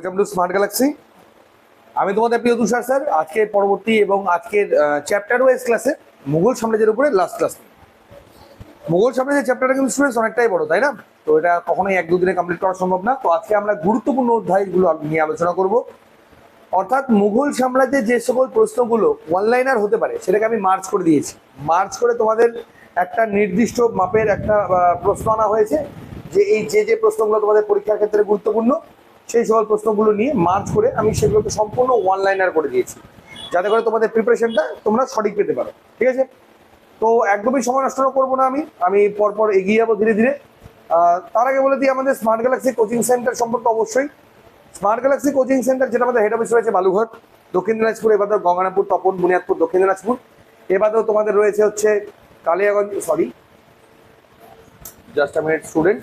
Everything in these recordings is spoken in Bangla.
ওয়েলকাম টু স্মার্ট গ্যালাক্সি আমি তোমাদের প্রিয় তুষার স্যার আজকে পরবর্তী এবং আজকের চ্যাপ্টার ওয়াইজ ক্লাসে মুঘল সাম্রাজ্যের উপরে লাস্ট ক্লাস মুঘল সাম্রাজ্যের চ্যাপ্টারটা কিন্তু স্টুডেন্টস অনেকটাই বড়, তাই না? তো এটা কখনোই এক দুদিনে কমপ্লিট করা সম্ভব না। তো আজকে আমরা গুরুত্বপূর্ণ অধ্যায়গুলো নিয়ে আলোচনা করব। অর্থাৎ মুঘল সাম্রাজ্যের যে সকল প্রশ্নগুলো অনলাইনার হতে পারে, সেটাকে আমি মার্চ করে দিয়েছি। মার্চ করে তোমাদের একটা নির্দিষ্ট মাপের একটা প্রশ্ন আনা হয়েছে যে এই যে যে প্রশ্নগুলো তোমাদের পরীক্ষার ক্ষেত্রে গুরুত্বপূর্ণ সেই সকল প্রশ্নগুলো নিয়ে মার্চ করে আমি সেগুলোকে সম্পূর্ণ অনলাইনার করে দিয়েছি। যাতে করে তোমাদের প্রিপারেশনটা তোমরা সঠিক পেতে পারো। ঠিক আছে? তো একদমই সময় নষ্ট করব না আমি। আমি পরপর এগিয়ে যাব ধীরে ধীরে। তার আগে বলে দিই, আমাদের স্মার্ট গ্যালাক্সি কোচিং সেন্টার সম্পর্কে অবশ্যই। স্মার্ট গ্যালাক্সি কোচিং সেন্টার যেটা আমাদের হেড অফিস রয়েছে বালুঘাট দক্ষিণ দিনাজপুর এবার গঙ্গানাপুর তপন, বুনিয়াদপুর, দক্ষিণ দিনাজপুর। এবারেও তোমাদের রয়েছে হচ্ছে Kaliaganj sorry just a minute student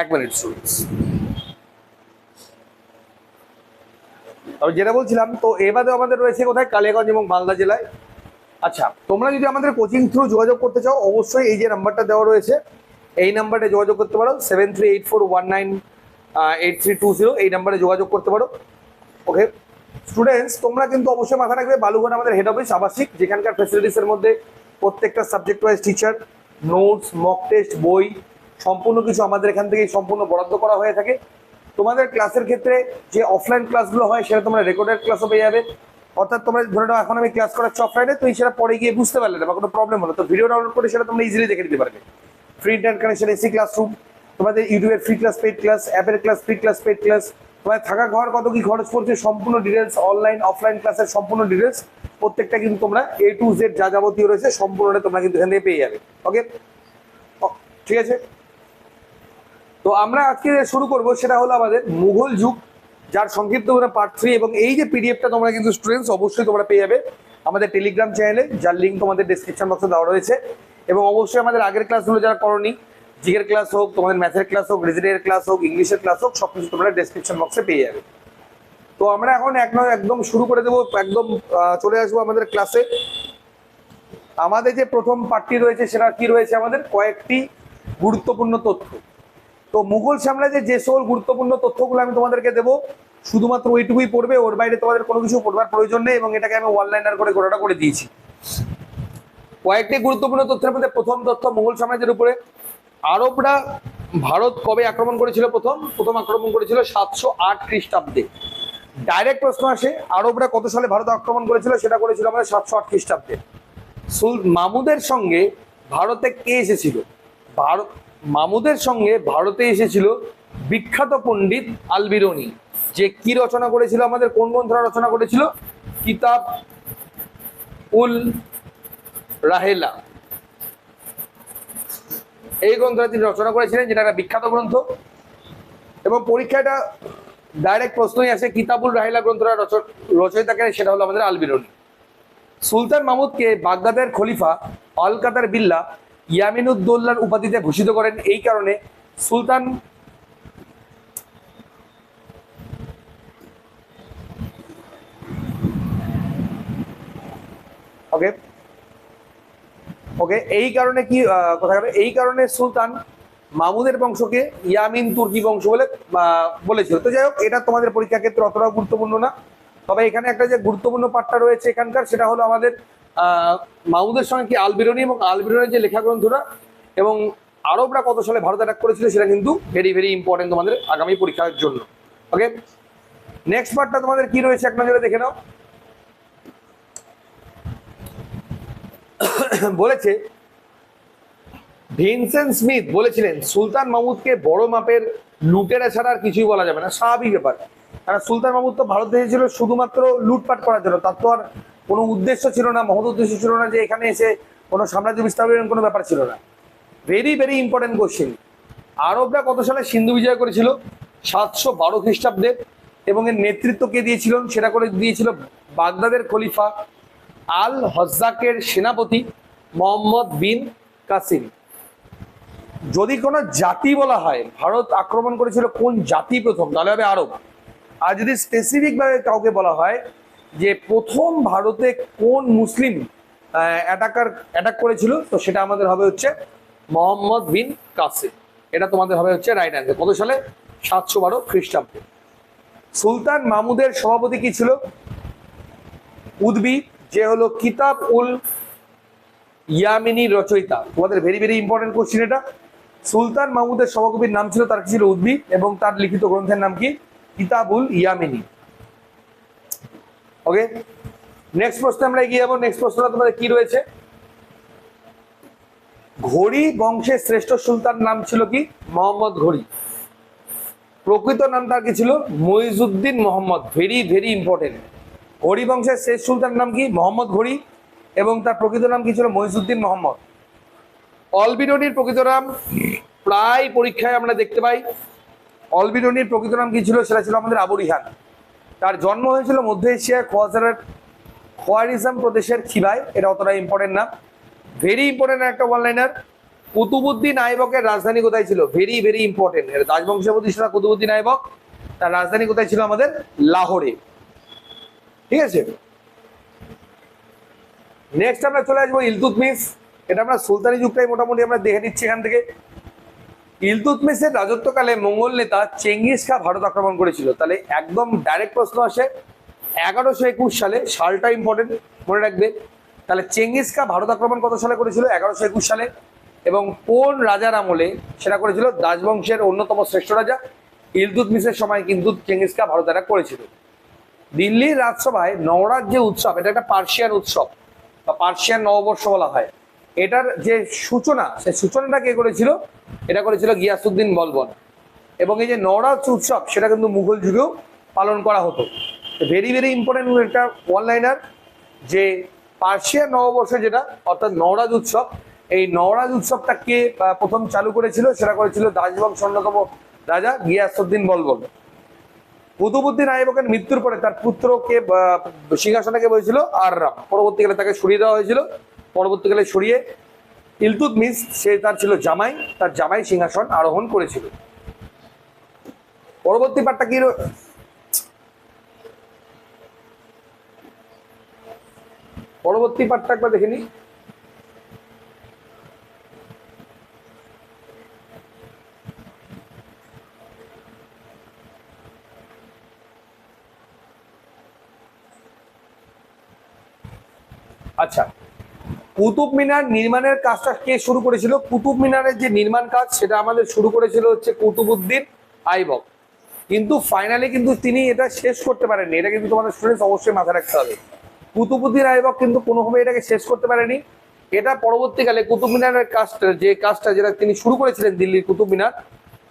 এক মিনিট স্টুডেন্টস যেটা বলছিলাম, তো এবারে আমাদের রয়েছে কোথায়? কালিয়াগঞ্জ এবং মালদা জেলায়। আচ্ছা তোমরা যদি আমাদের কোচিং থ্রু যোগাযোগ করতে চাও, অবশ্যই এই যে নাম্বারটা দেওয়া রয়েছে, এই নাম্বারে যোগাযোগ করতে পারো। Seven three eight four one nine eight three two zero এই নাম্বারে যোগাযোগ করতে পারো। ওকে স্টুডেন্টস তোমরা কিন্তু অবশ্যই মাথা রাখবে বালুঘাট আমাদের হেড অফিস আবাসিক। যেখানকার ফেসিলিটিসের মধ্যে প্রত্যেকটা subject wise teacher notes mock test বই সম্পূর্ণ কিছু আমাদের এখান থেকেই সম্পূর্ণ বরাদ্দ করা হয়ে থাকে। তোমাদের ক্লাসের ক্ষেত্রে যে অফলাইন ক্লাসগুলো হয়, সেটা তোমরা রেকর্ডেড ক্লাসও পেয়ে যাবে। অর্থাৎ তোমরা ধরে নাও, এখন আমি ক্লাস করাচ্ছি অফলাইনে তুমি সেটা পরে গিয়ে বুঝতে পারলে না বা কোনো প্রবলেম হলো। তো ভিডিও ডাউনলোড করে সেটা তোমরা ইজিলি দেখে নিতে পারবে। Free internet connection AC classroom তোমাদের ইউটিউবের ফ্রি ক্লাস পেড ক্লাস অ্যাপের class free class paid class তোমার থাকা ঘর কত কি খরচ পড়ছে, সম্পূর্ণ ডিটেলস অনলাইন অফলাইন ক্লাসের সম্পূর্ণ ডিটেলস প্রত্যেকটা কিন্তু তোমরা এ টু জেড যা যাবতীয় রয়েছে, সম্পূর্ণটা তোমরা কিন্তু এখান থেকে পেয়ে যাবে। ওকে ঠিক আছে? তো আমরা আজকে শুরু করব সেটা হলো আমাদের মুঘল যুগ, যার সংক্ষিপ্ত করে পার্ট থ্রি এবং এই যে পিডিএফটা তোমরা কিন্তু স্টুডেন্টস অবশ্যই তোমরা পেয়ে যাবে আমাদের টেলিগ্রাম চ্যানেলে যার লিঙ্ক তোমাদের ডিসক্রিপশন বক্সে দেওয়া রয়েছে এবং অবশ্যই আমাদের আগের ক্লাসগুলো যারা করনি জিগের ক্লাস হোক, তোমাদের ম্যাথের ক্লাস হোক রিজনের ক্লাস হোক ইংলিশের ক্লাস হোক সব কিছু তোমরা ডেসক্রিপশন বক্সে পেয়ে যাবে। তো আমরা এখন এক নয়, একদম শুরু করে দেবো, একদম চলে আসব আমাদের ক্লাসে আমাদের যে প্রথম পার্টটি রয়েছে, সেটা কি রয়েছে আমাদের? কয়েকটি গুরুত্বপূর্ণ তথ্য। তো মুঘল সাম্রাজ্যের যে সকল গুরুত্বপূর্ণ তথ্যগুলো আমি তোমাদেরকে দেবো, শুধুমাত্র ওইটুকুই পড়বে, ওর বাইরে তোমাদের কোনো কিছু পড়বার প্রয়োজন নেই এবং এটাকে আমি অনলাইনার করে গোটাটা করে দিয়েছি। কয়েকটি গুরুত্বপূর্ণ তথ্যের মধ্যে প্রথম তথ্য মুঘল সাম্রাজ্যের উপরে। আরবরা ভারত কবে আক্রমণ করেছিল প্রথম? প্রথম আক্রমণ করেছিল সাতশো আট খ্রিস্টাব্দে। ডাইরেক্ট প্রশ্ন আসে, আরবরা কত সালে ভারত আক্রমণ করেছিল? সেটা করেছিল আমাদের সাতশো আট খ্রিস্টাব্দে। সুল মামুদের সঙ্গে ভারতে কে এসেছিল? ভারত মামুদের সঙ্গে ভারতে এসেছিল বিখ্যাত পণ্ডিত আলবিরনি। যে কি রচনা করেছিল আমাদের, কোন গ্রন্থটা রচনা করেছিল? কিতাব উল রাহেলা। এই গ্রন্থটা তিনি রচনা করেছিলেন, যেটা একটা বিখ্যাত গ্রন্থ। এবং পরীক্ষাটা ডাইরেক্ট প্রশ্নই আসে কিতাবুল রাহেলা গ্রন্থটা রচ- রচয়িতাকে সেটা হলো আমাদের আলবিরনি। সুলতান মাহমুদকে বাগদাদের খলিফা আল কাতার বিল্লা ইয়ামিনুদ্দৌল্লার উপাধিতে ভূষিত করেন এই কারণে সুলতান ওকে ওকে, এই কারণে কি গেল? এই কারণে সুলতান মামুদের বংশকে ইয়ামিন তুর্কি বংশ বলে বলেছিল তো যাই হোক, এটা তোমাদের পরীক্ষা ক্ষেত্রে অতটাও গুরুত্বপূর্ণ না তবে এখানে একটা যে গুরুত্বপূর্ণ পাঠটা রয়েছে এখানকার, সেটা হলো আমাদের আহ, মামুদের সঙ্গে কি আলবিরনি এবং আলবিরনির যে লেখা গ্রন্থটা এবং আরবরা কত সালে ভারত অ্যাটাক করেছিল সেটা কিন্তু ভেরি ভেরি ইম্পর্টেন্ট তোমাদের আগামী পরীক্ষার জন্য। ওকে নেক্সট পার্টটা তোমাদের কি রয়েছে এক নজরে দেখে নাও। বলেছে ভিনসেন্ট স্মিথ বলেছিলেন সুলতান মাহমুদকে বড় মাপের লুটেরা ছাড়া আর কিছুই বলা যাবে না। স্বাভাবিক ব্যাপার। কারণ সুলতান মাহমুদ তো ভারত দেশে ছিল শুধুমাত্র লুটপাট করার জন্য। তার তো আর কোনো উদ্দেশ্য ছিল না, মহৎ উদ্দেশ্য ছিল না যে এখানে এসে কোনো সাম্রাজ্য বিস্তারের কোনো ব্যাপার ছিল না। ভেরি ভেরি ইম্পর্টেন্ট কোশ্চেন আরবরা কত সালে সিন্ধু বিজয় করেছিল? সাতশো বারো খ্রিস্টাব্দে। এবং এর নেতৃত্ব কে দিয়েছিলেন সেটা করে দিয়েছিল বাগদাদের খলিফা আল হজ্জাকের সেনাপতি মোহাম্মদ বিন কাসিম। যদি কোনো জাতি বলা হয়, ভারত আক্রমণ করেছিল কোন জাতি প্রথম? তাহলে হবে আরব। আর যদি স্পেসিফিক ভাবে কাউকে বলা হয় যে প্রথম ভারতে কোন মুসলিম অ্যাটাকার অ্যাটাক করেছিল, তো সেটা আমাদের হবে হচ্ছে মোহাম্মদ বিন কাসিম। এটা তোমাদের হবে হচ্ছে রাইট অ্যান্সার কত সালে? সাতশো বারো খ্রিস্টাব্দে। সুলতান মাহমুদের সভাপতি কি ছিল? উদ্বি, যে হলো কিতাব উল ইয়ামিনী রচয়িতা। তোমাদের ভেরি ভেরি ইম্পর্টেন্ট কোশ্চিন এটা। সুলতান মাহমুদের সভাকবির নাম ছিল, তার কি ছিল উদ্বি? এবং তার লিখিত গ্রন্থের নাম কি? কিতাবুল ইয়ামিনী। ওকে নেক্সট প্রশ্নে আমরা এগিয়ে যাব। নেক্সট প্রশ্নটা তোমাদের কি রয়েছে? ঘড়ি বংশের শ্রেষ্ঠ সুলতান নাম ছিল কি? মোহাম্মদ ঘড়ি। প্রকৃত নাম তার কি ছিল? Moizuddin Mohammad. Very very important ঘড়ি বংশের শেষ সুলতান নাম কি? মোহাম্মদ ঘড়ি। এবং তার প্রকৃত নাম কি ছিল? মহিজুদ্দিন মোহাম্মদ। অলবিডনির প্রকৃত নাম প্রায় পরীক্ষায় আমরা দেখতে পাই। অলবিডনির প্রকৃত নাম কি ছিল? সেটা ছিল আমাদের আবু রিহান। তার জন্ম হয়েছিল মধ্য এশিয়ার খোয়াজারের খোয়ারিজম প্রদেশের খিবায় এটা অতটা ইম্পর্টেন্ট না। ভেরি ইম্পর্টেন্ট একটা ওয়ানলাইনার কুতুবুদ্দিন আইবকের রাজধানী কোথায় ছিল? ভেরি ভেরি ইম্পর্টেন্ট রাজবংশের প্রতিষ্ঠাতা কুতুবুদ্দিন আইবক, তার রাজধানী কোথায় ছিল আমাদের? লাহোরে। ঠিক আছে? নেক্সট আমরা চলে আসব ইলতুতমিস এটা আমরা সুলতানি যুগটাই মোটামুটি আমরা দেখে নিচ্ছি এখান থেকে। ইলতুতমিসের রাজত্বকালে মঙ্গল নেতা চেঙ্গিস খা ভারত আক্রমণ করেছিল। তাহলে একদম ডাইরেক্ট প্রশ্ন আসে, এগারোশো একুশ সালে সালটা ইম্পর্টেন্ট মনে রাখবে। তাহলে চেঙ্গিস খা ভারত আক্রমণ কত সালে করেছিল? এগারোশো একুশ সালে। এবং কোন রাজার আমলে সেটা করেছিল? রাজবংশের অন্যতম শ্রেষ্ঠ রাজা। ইলতুতমিসের সময় কিন্তু চেঙ্গিস খা ভারত অ্যাটাক করেছিল। দিল্লির রাজসভায় নবরাজ যে উৎসব, এটা একটা পার্সিয়ান উৎসব, বা পার্সিয়ান নববর্ষ বলা হয়। এটার যে সূচনা সেই সূচনাটা কে করেছিল? এটা করেছিল গিয়াসুদ্দিন বলবন। এবং এই যে নবরাজ উৎসব সেটা কিন্তু মুঘল যুগেও পালন করা হতো। ভেরি ভেরি ইম্পর্টেন্ট একটা ওয়ানলাইনার যে পার্সিয়ান নববর্ষ যেটা অর্থাৎ নওরাজ উৎসব এই নওরাজ উৎসবটা কে প্রথম চালু করেছিল? সেটা করেছিল দাসবংশ অন্যতম রাজা গিয়াসুদ্দিন বলবন। কুতুবুদ্দিন আইবকের মৃত্যুর পরে তার পুত্রকে আহ, সিংহাসনটাকে বলেছিল আর রাম। পরবর্তীকালে তাকে সরিয়ে দেওয়া হয়েছিল। পরবর্তীকালে সরিয়ে ইলতুতমিস সে তার ছিল জামাই, তার জামাই সিংহাসন আরোহণ করেছিল। পরবর্তী পার্টটা কি পরবর্তী পার্টটা একবার দেখে নিই। আচ্ছা কুতুব মিনার নির্মাণের কাজটা কে শুরু করেছিল? কুতুব মিনারের যে নির্মাণ কাজ, সেটা আমাদের শুরু করেছিল হচ্ছে কুতুবুদ্দিন আইবক। কিন্তু ফাইনালি কিন্তু তিনি এটা শেষ করতে পারেননি। এটা কিন্তু তোমাদের স্টুডেন্টস অবশ্যই মাথায় রাখতে হবে। কুতুবুদ্দিন আইবক কিন্তু কোনোভাবে এটাকে শেষ করতে পারেনি। এটা পরবর্তীকালে কুতুব মিনারের কাজটা যে কাজটা যেটা তিনি শুরু করেছিলেন দিল্লির কুতুব মিনার,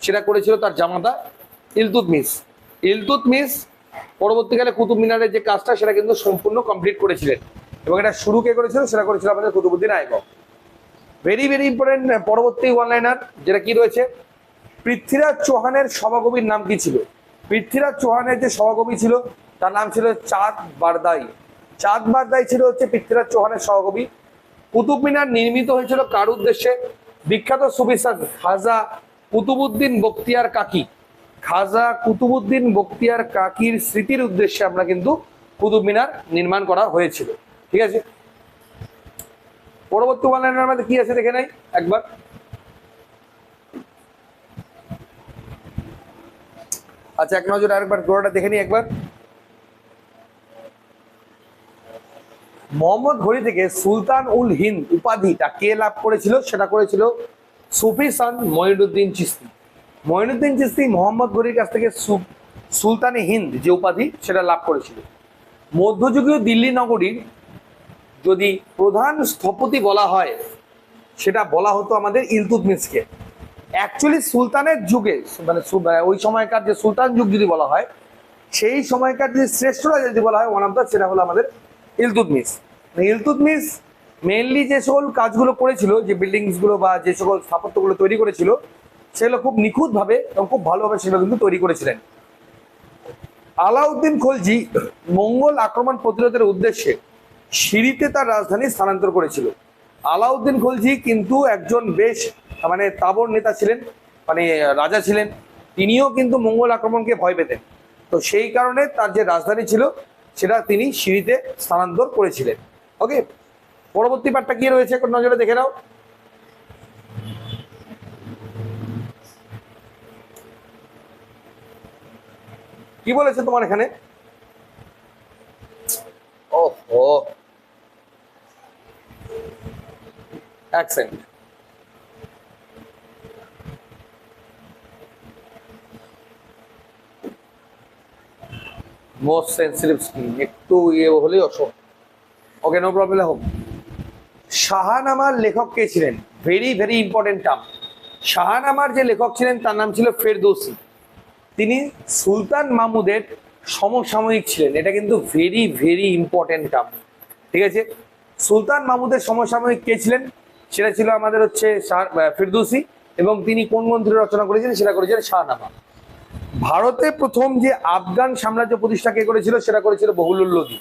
সেটা করেছিল তার জামাতা ইলতুতমিস ইলতুতমিস পরবর্তীকালে কুতুব মিনারের যে কাজটা সেটা কিন্তু সম্পূর্ণ কমপ্লিট করেছিলেন। এবং এটা শুরু কে করেছিল? সেটা করেছিল আমাদের Qutubuddin Aibak. Very very important পরবর্তী ওয়ানলাইনার যেটা কি রয়েছে? পৃথ্বীরাজ চৌহানের সভাকবির নাম কি ছিল? পৃথ্বীরাজ চৌহানের যে সভাকবি ছিল, তার নাম ছিল চাঁদ বারদাই। চাঁদ বারদাই ছিল হচ্ছে পৃথ্বীরাজ চৌহানের সভাকবি। কুতুব মিনার নির্মিত হয়েছিল কার উদ্দেশ্যে? বিখ্যাত সুফিসাদ খাজা কুতুবুদ্দিন বক্তিয়ার কাকি। খাজা কুতুবুদ্দিন বক্তিয়ার কাকির স্মৃতির উদ্দেশ্যে আমরা কিন্তু কুতুব মিনার নির্মাণ করা হয়েছিল। ঠিক আছে? পরবর্তী ওয়ানলাইনের মধ্যে কি আছে দেখে নাই? একবার। আচ্ছা এক নজর আরেকবার গোড়াটা দেখে নিই একবার। মোহাম্মদ ঘড়ি থেকে সুলতান উল হিন্দ উপাধিটা কে লাভ করেছিল? সেটা করেছিল সুফি সান মঈনুদ্দিন চিস্তি মঈনুদ্দিন চিস্তি মোহাম্মদ ঘড়ির কাছ থেকে সুলতানে হিন্দ যে উপাধি, সেটা লাভ করেছিল। মধ্যযুগীয় দিল্লি নগরীর যদি প্রধান স্থপতি বলা হয়, সেটা বলা হতো আমাদের ইলতুতমিসকে অ্যাকচুয়ালি সুলতানের যুগে মানে মানে ওই সময়কার যে সুলতান যুগ যদি বলা হয়, সেই সময়কার যে শ্রেষ্ঠ রাজা যদি বলা হয় ওয়ান অফ দ্য সেটা হলো আমাদের ইলতুতমিস মানে ইলতুতমিস মেনলি যে সকল কাজগুলো করেছিল, যে বিল্ডিংসগুলো বা যে সকল স্থাপত্যগুলো তৈরি করেছিল, সেগুলো খুব নিখুঁতভাবে এবং খুব ভালোভাবে সেগুলো কিন্তু তৈরি করেছিলেন। আলাউদ্দিন খলজি মঙ্গল আক্রমণ প্রতিরোধের উদ্দেশ্যে সিঁড়িতে তার রাজধানী স্থানান্তর করেছিল। আলাউদ্দিন খলজি কিন্তু একজন বেশ মানে তাবর নেতা ছিলেন মানে রাজা ছিলেন। তিনিও কিন্তু মঙ্গল আক্রমণকে ভয় পেতেন। তো সেই কারণে তার যে রাজধানী ছিল, সেটা তিনি সিঁড়িতে স্থানান্তর করেছিলেন। ওকে, পরবর্তী পাঠটা কি রয়েছে নজরে দেখে নাও। কি বলেছে তোমার এখানে? ওহ অ্যাকসেন্ট মোস্ট সেন্সিটিভ স্কিন একটু ইয়ে হলেই অসুখ। ওকে নো প্রবলেম হোক শাহানামার লেখক কে ছিলেন? ভেরি ভেরি ইম্পর্টেন্ট টার্ম শাহানামার যে লেখক ছিলেন, তার নাম ছিল ফেরদৌসি। তিনি সুলতান মাহমুদের সমসাময়িক ছিলেন। এটা কিন্তু ভেরি ভেরি ইম্পর্টেন্ট টার্ম ঠিক আছে? সুলতান মাহমুদের সমসাময়িক কে ছিলেন? সেটা ছিল আমাদের হচ্ছে আহ, এবং তিনি কোন গ্রন্থটি রচনা করেছিলেন সেটা করেছিলেন শাহনামা। ভারতে প্রথম যে আফগান সাম্রাজ্য প্রতিষ্ঠা কে করেছিল সেটা করেছিল বহুলুল লোদি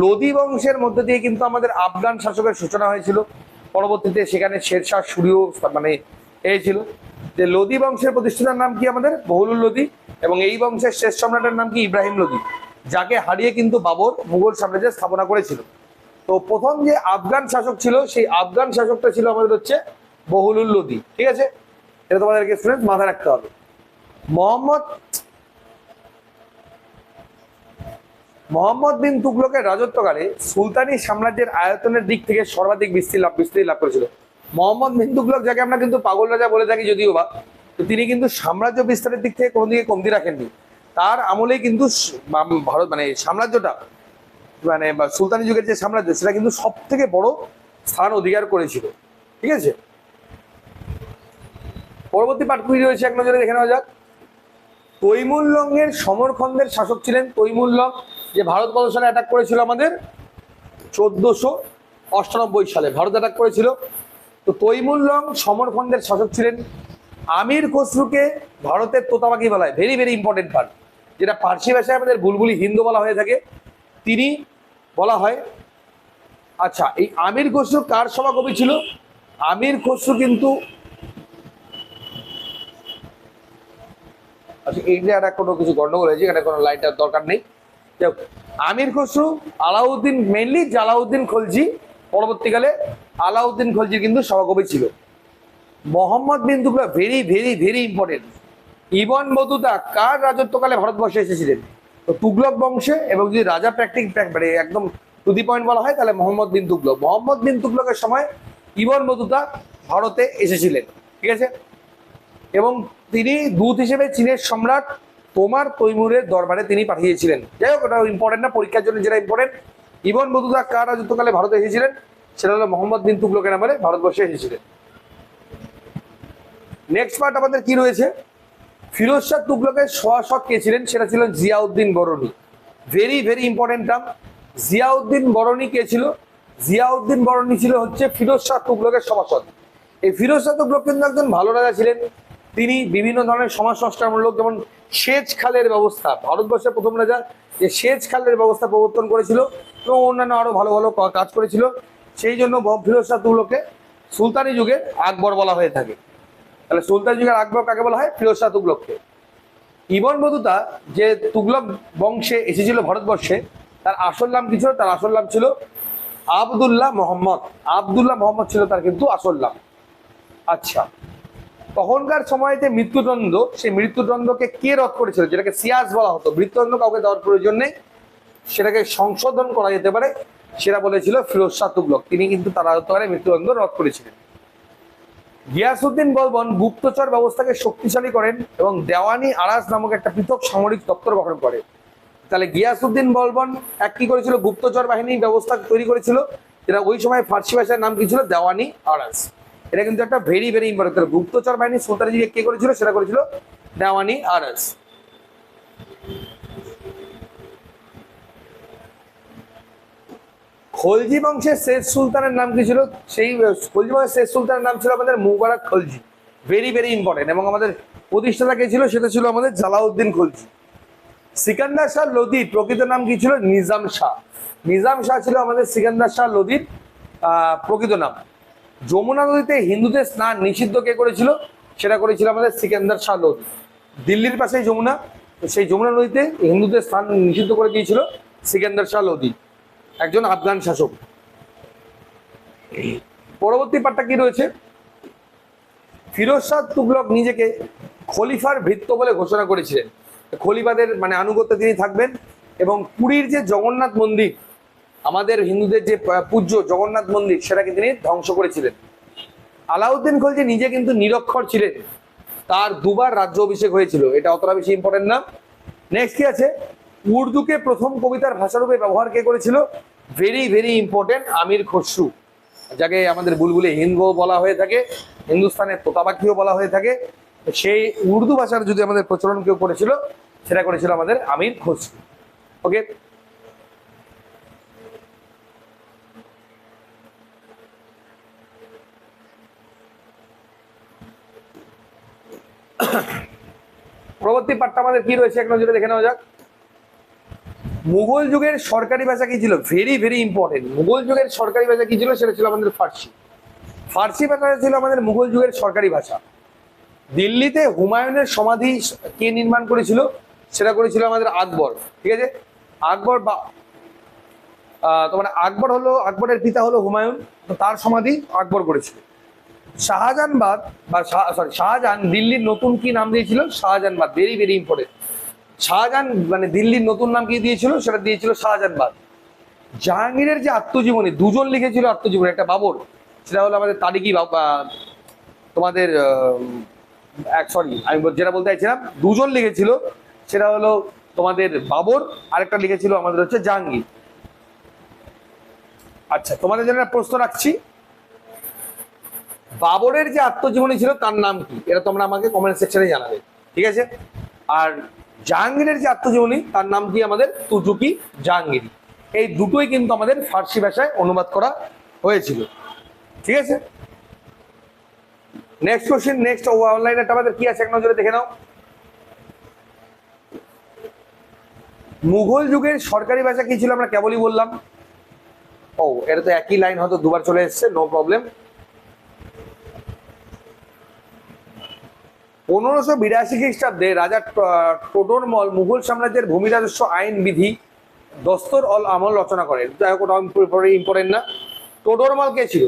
লোদি বংশের মধ্যে দিয়ে কিন্তু আমাদের আফগান শাসকের সূচনা হয়েছিল। পরবর্তীতে সেখানে শেরশাহ সুরিও মানে ছিল। যে লোদি বংশের প্রতিষ্ঠাতার নাম কি আমাদের? বহুলুল লোদি এবং এই বংশের শেষ সম্রাটের নাম কি? ইব্রাহিম লোদি যাকে হারিয়ে কিন্তু বাবর মুঘল সাম্রাজ্যের স্থাপনা করেছিল। তো প্রথম যে আফগান শাসক ছিল, সেই আফগান শাসকটা ছিল আমাদের হচ্ছে বহুলুল লোদি। ঠিক আছে? এটা তোমাদেরকে স্টুডেন্ট মাথায় রাখতে হবে। মোহাম্মদ মোহাম্মদ বিন তুগলকের রাজত্বকালে সুলতানি সাম্রাজ্যের আয়তনের দিক থেকে সর্বাধিক বিস্তৃতি লাভ বিস্তৃতি লাভ করেছিল। মোহাম্মদ বিন তুগলক যাকে আমরা কিন্তু পাগল রাজা বলে থাকি যদিও বা তিনি কিন্তু সাম্রাজ্য বিস্তারের দিক থেকে কোনো দিকে কমতি রাখেননি। তার আমলেই কিন্তু ভারত মানে সাম্রাজ্যটা মানে সুলতানি যুগের যে সাম্রাজ্য, সেটা কিন্তু সব থেকে বড় স্থান অধিকার করেছিল। ঠিক আছে? পরবর্তী পাঠ রয়েছে, এক নজরে দেখে নেওয়া যাক। তৈমুল্লঙ্গের সমরখন্দের শাসক ছিলেন তৈমুল্লং যে ভারত কত সালে অ্যাটাক করেছিল আমাদের চোদ্দশো অষ্টানব্বই সালে। ভারত অ্যাটাক করেছিল। তো তৈমুল্লং সমরখন্দের শাসক ছিলেন আমির খসরুকে ভারতের তোতাবাকি বলা হয় ভেরি ভেরি ইম্পর্টেন্ট পার্ট যেটা পার্সি ভাষায় আমাদের বুলবুলি হিন্দু বলা হয়ে থাকে। তিনি বলা হয়। আচ্ছা এই আমির খসরু কার সভাকবি ছিল? আমির খসরু কিন্তু আচ্ছা এই যে একটা কোনো কিছু গন্ডগোল হয়েছে, এখানে কোনো লাইনটার দরকার নেই। আমির খসরু, আলাউদ্দিন মেনলি জালাউদ্দিন খলজি, পরবর্তীকালে আলাউদ্দিন খলজির কিন্তু সভাকবি ছিল। Mohammad bin Tughlaq very very very important Ibn Battuta কার রাজত্বকালে ভারতবর্ষে এসেছিলেন? তো তুগলক বংশে এবং যদি রাজা প্র্যাকটিক মানে একদম টু দি পয়েন্ট বলা হয়, তাহলে মোহাম্মদ বিন তুগলক। মোহাম্মদ বিন তুগলকের সময় ইবন বতুতা ভারতে এসেছিলেন, ঠিক আছে? এবং তিনি দূত হিসেবে চীনের সম্রাট তোমার তৈমুরের দরবারে তিনি পাঠিয়েছিলেন। যাই হোক ওটা ইম্পর্টেন্ট না, পরীক্ষার জন্য যেটা ইম্পর্টেন্ট ইবন বতুতা কার রাজত্বকালে ভারতে এসেছিলেন, সেটা হলো মোহাম্মদ বিন তুগলকের নামে ভারতবর্ষে এসেছিলেন। নেক্সট পার্ট আমাদের কি রয়েছে? ফিরোজ শাহ তুগলকের সহাশক কে ছিলেন? সেটা ছিলেন Ziauddin Barani. Very very important term Ziauddin Barani কে ছিল? জিয়াউদ্দিন বরণী ছিল হচ্ছে ফিরোজ শাহ তুগলকের সভাসদ। এই ফিরোজ শাহ তুগলক কিন্তু একজন ভালো রাজা ছিলেন। তিনি বিভিন্ন ধরনের সমাজ সংস্কারমূলক যেমন সেচ খালের ব্যবস্থা, ভারতবর্ষের প্রথম রাজা, যে সেচ খালের ব্যবস্থা প্রবর্তন করেছিল এবং অন্যান্য আরও ভালো ভালো কাজ করেছিল। সেই জন্য ফিরোজ শাহ তুগলকে সুলতানি যুগে আকবর বলা হয়ে থাকে। তাহলে সুলতান যুগের আকবর কাকে বলা হয়? ফিরোজ তুগলককে। ইবন বতুতা যে তুগলক বংশে এসেছিল ভারতবর্ষে, তার আসল নাম কি ছিল? তার আসল নাম ছিল আবদুল্লাহ মোহাম্মদ। আবদুল্লাহ মোহাম্মদ ছিল তার কিন্তু আসল নাম। আচ্ছা তখনকার সময়তে মৃত্যুদণ্ড, সেই মৃত্যুদণ্ডকে কে রদ করেছিল? যেটাকে সিয়াস বলা হতো। মৃত্যুদণ্ড কাউকে দেওয়ার প্রয়োজন নেই। সেটাকে সংশোধন করা যেতে পারে। সেটা বলেছিল ফিরোজ শাহ তুগলক। তিনি কিন্তু তার আয়ত্তকালে মৃত্যুদণ্ড রদ করেছিলেন। গিয়াসুদ্দিন বলবন গুপ্তচর ব্যবস্থাকে শক্তিশালী করেন এবং দেওয়ানি আরাস নামক একটা পৃথক সামরিক দপ্তর গঠন করে। তাহলে গিয়াসুদ্দিন বলবন এক কি করেছিল? গুপ্তচর বাহিনী ব্যবস্থা তৈরি করেছিল। যেটা ওই সময় ফার্সি ভাষার নাম কি ছিল? দেওয়ানি আরাস। এটা কিন্তু একটা ভেরি ভেরি ইম্পর্টেন্ট গুপ্তচর বাহিনী সুলতানি কে করেছিল? সেটা করেছিল দেওয়ানি আরাস। খলজি বংশের শেষ সুলতানের নাম কি ছিল? সেই খলজি বংশের শেষ সুলতানের নাম ছিল আমাদের Mubarak Khalji. Very very important এবং আমাদের প্রতিষ্ঠাতা কে ছিল? সেটা ছিল আমাদের জালাউদ্দিন খলজি। সিকান্দার শাহ লোদির প্রকৃত নাম কি ছিল? নিজাম শাহ। নিজাম শাহ ছিল আমাদের সিকান্দার শাহ লোদির প্রকৃত নাম। যমুনা নদীতে হিন্দুদের স্নান নিষিদ্ধ কে করেছিল? সেটা করেছিল আমাদের সিকান্দার শাহ লোদি দিল্লির পাশে যমুনা, সেই যমুনা নদীতে হিন্দুদের স্নান নিষিদ্ধ করে দিয়েছিল সিকান্দার শাহ লোদি একজন আফগান শাসক। পরবর্তী পাঠটা কি রয়েছে? ফিরোজ শাহ তুগলক নিজেকে খলিফার ভৃত্য বলে ঘোষণা করেছিলেন। খলিফাদের মানে আনুগত্য তিনি থাকবেন এবং পুরীর যে জগন্নাথ মন্দির, আমাদের হিন্দুদের যে পূজ্য জগন্নাথ মন্দির, সেটাকে তিনি ধ্বংস করেছিলেন। আলাউদ্দিন খলজি নিজে কিন্তু নিরক্ষর ছিলেন। তার দুবার রাজ্য অভিষেক হয়েছিল। এটা অতটা বেশি ইম্পর্টেন্ট না। নেক্সট কি আছে? উর্দুকে প্রথম কবিতার ভাষারূপে ব্যবহার কে করেছিল? Very very important Amir Khusrau, যাকে আমাদের বুলবুলে হিন্দু বলা হয়ে থাকে, হিন্দুস্তানের তোতা পাখিও বলা হয়ে থাকে। সেই উর্দু ভাষার যদি আমাদের প্রচলন কেউ করেছিল, সেটা করেছিল আমাদের আমির খসরু। ওকে পরবর্তী পাঠটা আমাদের কি রয়েছে? এক নজরে দেখে নেওয়া যাক। মুঘল যুগের সরকারি ভাষা কি ছিল? ভেরি ভেরি ইম্পর্টেন্ট মুঘল যুগের সরকারি ভাষা কি ছিল? সেটা ছিল আমাদের ফার্সি। ফার্সি ভাষাটা ছিল আমাদের মুঘল যুগের সরকারি ভাষা। দিল্লিতে হুমায়ুনের সমাধি কে নির্মাণ করেছিল? সেটা করেছিল আমাদের আকবর। ঠিক আছে? আকবর বা তোমার আকবর হলো, আকবরের পিতা হলো হুমায়ুন। তার সমাধি আকবর করেছিল। শাহজাহানবাদ বা সরি শাহজাহান দিল্লির নতুন কি নাম দিয়েছিল? Shahjahanabad. Very very important Shahjahan মানে দিল্লির নতুন নাম কি দিয়েছিল? সেটা দিয়েছিল শাহজাহানবাদ জাহাঙ্গীরের যে আত্মজীবনী, দুজন লিখেছিল আত্মজীবনী, একটা বাবর, সেটা হলো আমাদের তারিকি তোমাদের এক সরি আমি যেটা বলতে চাইছিলাম, দুজন লিখেছিল, সেটা হলো তোমাদের বাবর, আরেকটা লিখেছিল আমাদের হচ্ছে জাহাঙ্গীর। আচ্ছা তোমাদের জন্য প্রশ্ন রাখছি। বাবরের যে আত্মজীবনী ছিল, তার নাম কি? এটা তোমরা আমাকে কমেন্ট সেকশনে জানাবে, ঠিক আছে? আর জাহাঙ্গীরের যে আত্মজীবনী, তার নাম কি আমাদের? তুজুকি জাহাঙ্গীর। এই দুটোই কিন্তু আমাদের ফার্সি ভাষায় অনুবাদ করা হয়েছিল। ঠিক আছে? নেক্সট কোশ্চেন নেক্সট অনলাইন একটা আমাদের কি আছে? এক নজরে দেখে নাও। মুঘল যুগের সরকারি ভাষা কি ছিল? আমরা কেবলই বললাম। ও, এটা তো একই লাইন হয়তো দুবার চলে এসেছে নো প্রবলেম পনেরোশো বিরাশি খ্রিস্টাব্দে রাজা টোডরমল মুঘল সাম্রাজ্যের ভূমি রাজস্ব আইন বিধি দস্তর অল আমল রচনা করেন। যাই হোক ওটা ইম্পর্টেন্ট না। টোডরমল কে ছিল?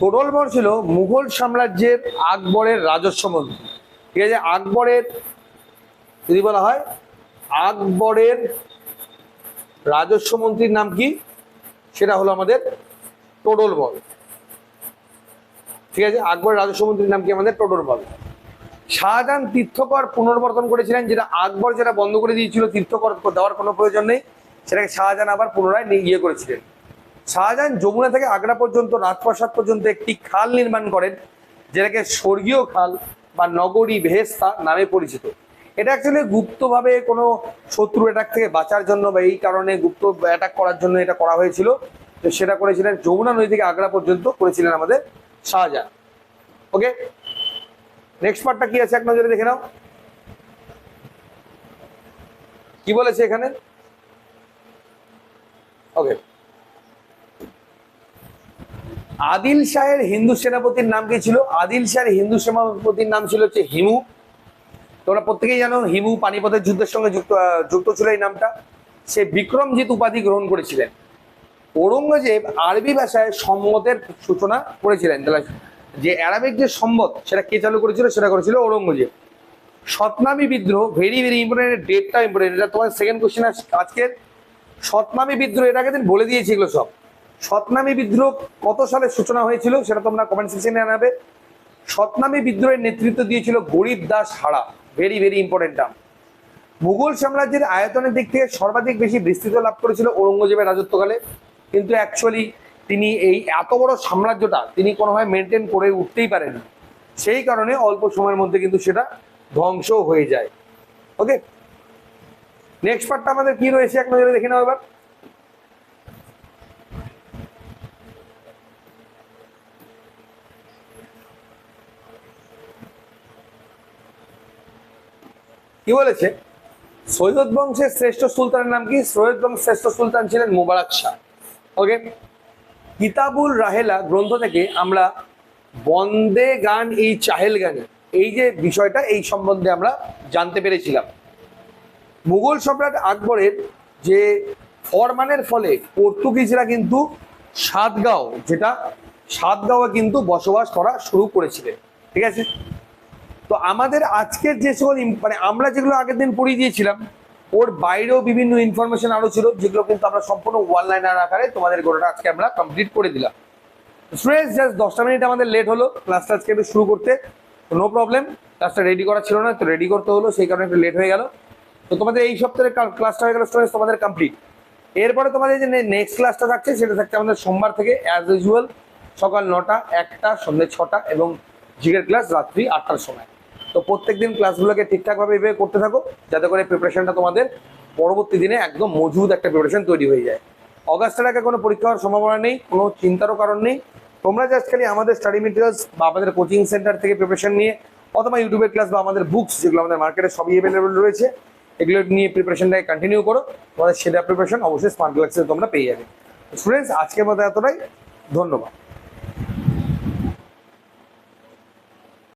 টোডরমল ছিল মুঘল সাম্রাজ্যের আকবরের রাজস্ব মন্ত্রী। ঠিক আছে, আকবরের, যদি বলা হয়, আকবরের রাজস্ব মন্ত্রীর নাম কি? সেটা হলো আমাদের টোডরমল। ঠিক আছে, আকবরের রাজস্ব মন্ত্রীর নাম কি আমাদের? টোডরমল। শাহজাহান তীর্থকর পুনর্বর্তন করেছিলেন, যেটা আকবর যেটা বন্ধ করে দিয়েছিল, তীর্থকর দেওয়ার কোনো প্রয়োজন নেই। সেটাকে শাহজাহান আবার পুনরায় ইয়ে করেছিলেন। শাহজাহান যমুনা থেকে আগ্রা পর্যন্ত, রাজপ্রাসাদ পর্যন্ত একটি খাল নির্মাণ করেন, যেটাকে স্বর্গীয় খাল বা নগরী ভেস্তা নামে পরিচিত। এটা অ্যাকচুয়ালি গুপ্তভাবে কোনো শত্রু অ্যাটাক থেকে বাঁচার জন্য বা এই কারণে গুপ্ত অ্যাটাক করার জন্য এটা করা হয়েছিল। তো সেটা করেছিলেন, যমুনা নদী থেকে আগ্রা পর্যন্ত করেছিলেন আমাদের শাহজাহান। ওকে নেক্সট পার্টটা কি আছে? এক নজরে দেখে নাও। কি বলেছে এখানে? ওকে আদিল শাহের হিন্দু সেনাপতির নাম কি ছিল? আদিল শাহের হিন্দু সেনাপতির নাম ছিল হচ্ছে হিমু। তোমরা প্রত্যেকেই জানো, হিমু পানিপথের যুদ্ধের সঙ্গে যুক্ত যুক্ত ছিল এই নামটা। সে বিক্রমজিৎ উপাধি গ্রহণ করেছিলেন। ঔরঙ্গজেব আরবি ভাষায় সম্মতের সূচনা করেছিলেন। যে অ্যারাবিক যে সম্মত সেটা কে চালু করেছিল? সেটা করেছিল ঔরঙ্গজেব। সতনামী বিদ্রোহ ভেরি ভেরি ইম্পর্টেন্ট ডেটটা ইম্পর্টেন্ট এটা তোমার সেকেন্ড কোশ্চেন আজকের সতনামী বিদ্রোহ, এর আগে দিন বলে দিয়েছি এগুলো সব। সতনামী বিদ্রোহ কত সালে সূচনা হয়েছিল সেটা তোমরা কমেন্ট সেকশনে জানাবে। সতনামী বিদ্রোহের নেতৃত্ব দিয়েছিল Garib Das Hada very very important term Mughal সাম্রাজ্যের আয়তনের দিক থেকে সর্বাধিক বেশি বিস্তৃত লাভ করেছিল ঔরঙ্গজেবের রাজত্বকালে। কিন্তু অ্যাকচুয়ালি তিনি এই এত বড় সাম্রাজ্যটা তিনি কোনোভাবে মেনটেন করে উঠতেই পারেন। সেই কারণে অল্প সময়ের মধ্যে কিন্তু সেটা ধ্বংস হয়ে যায়। ওকে নেক্সট পার্টটা আমাদের কি রয়েছে এক নজরে দেখে নাও এবার। কি বলেছে? সৈয়দ বংশের শ্রেষ্ঠ সুলতানের নাম কি? সৈয়দ বংশ শ্রেষ্ঠ সুলতান ছিলেন মুবারক শাহ। ওকে কিতাবুল রাহেলা গ্রন্থ থেকে আমরা বন্দে গান এই চাহেল গানে। এই যে বিষয়টা, এই সম্বন্ধে আমরা জানতে পেরেছিলাম। মুঘল সম্রাট আকবরের যে ফরমানের ফলে পর্তুগিজরা কিন্তু সাতগাঁও, যেটা সাতগাঁওয়ে কিন্তু বসবাস করা শুরু করেছিলেন। ঠিক আছে? তো আমাদের আজকের যে সকল মানে আমরা যেগুলো আগের দিন পড়িয়ে দিয়েছিলাম ওর বাইরেও বিভিন্ন ইনফরমেশন আরও ছিল, যেগুলো কিন্তু আমরা সম্পূর্ণ ওয়ান লাইনার আকারে তোমাদের গোটাটা আজকে আমরা কমপ্লিট করে দিলাম। স্টুডেন্টস জাস্ট দশটা মিনিট আমাদের লেট হলো ক্লাসটা আজকে একটু শুরু করতে নো প্রবলেম ক্লাসটা রেডি করা ছিল না, তো রেডি করতে হলো, সেই কারণে একটু লেট হয়ে গেল। তো তোমাদের এই সপ্তাহের ক্লাসটা হয়ে গেল স্টুডেন্টস তোমাদের কমপ্লিট এরপরে তোমাদের যে নেক্সট ক্লাসটা থাকছে, সেটা থাকছে আমাদের সোমবার থেকে অ্যাজ ইউজুয়াল সকাল নটা, একটা, সন্ধ্যে ছটা, এবং জিগের ক্লাস রাত্রি আটটার সময়। তো প্রত্যেকদিন ক্লাসগুলোকে ঠিকঠাকভাবে এভাবে করতে থাকো, যাতে করে প্রিপারেশনটা তোমাদের পরবর্তী দিনে একদম মজুদ একটা প্রিপারেশন তৈরি হয়ে যায়। অগাস্টের আগে কোনো পরীক্ষা হওয়ার সম্ভাবনা নেই, কোনো চিন্তারও কারণ নেই। তোমরা জাস্ট খালি আমাদের স্টাডি মেটেরিয়ালস বা আমাদের কোচিং সেন্টার থেকে প্রিপারেশন নিয়ে, অথবা ইউটিউবের ক্লাস বা আমাদের বুকস যেগুলো আমাদের মার্কেটে সবই অ্যাভেলেবল রয়েছে, এগুলো নিয়ে প্রিপারেশনটাকে কন্টিনিউ করো। তোমাদের সেটা প্রিপারেশন অবশ্যই স্মার্ট ক্লাসে তোমরা পেয়ে যাবে। স্টুডেন্টস আজকের মতো এতটাই। ধন্যবাদ।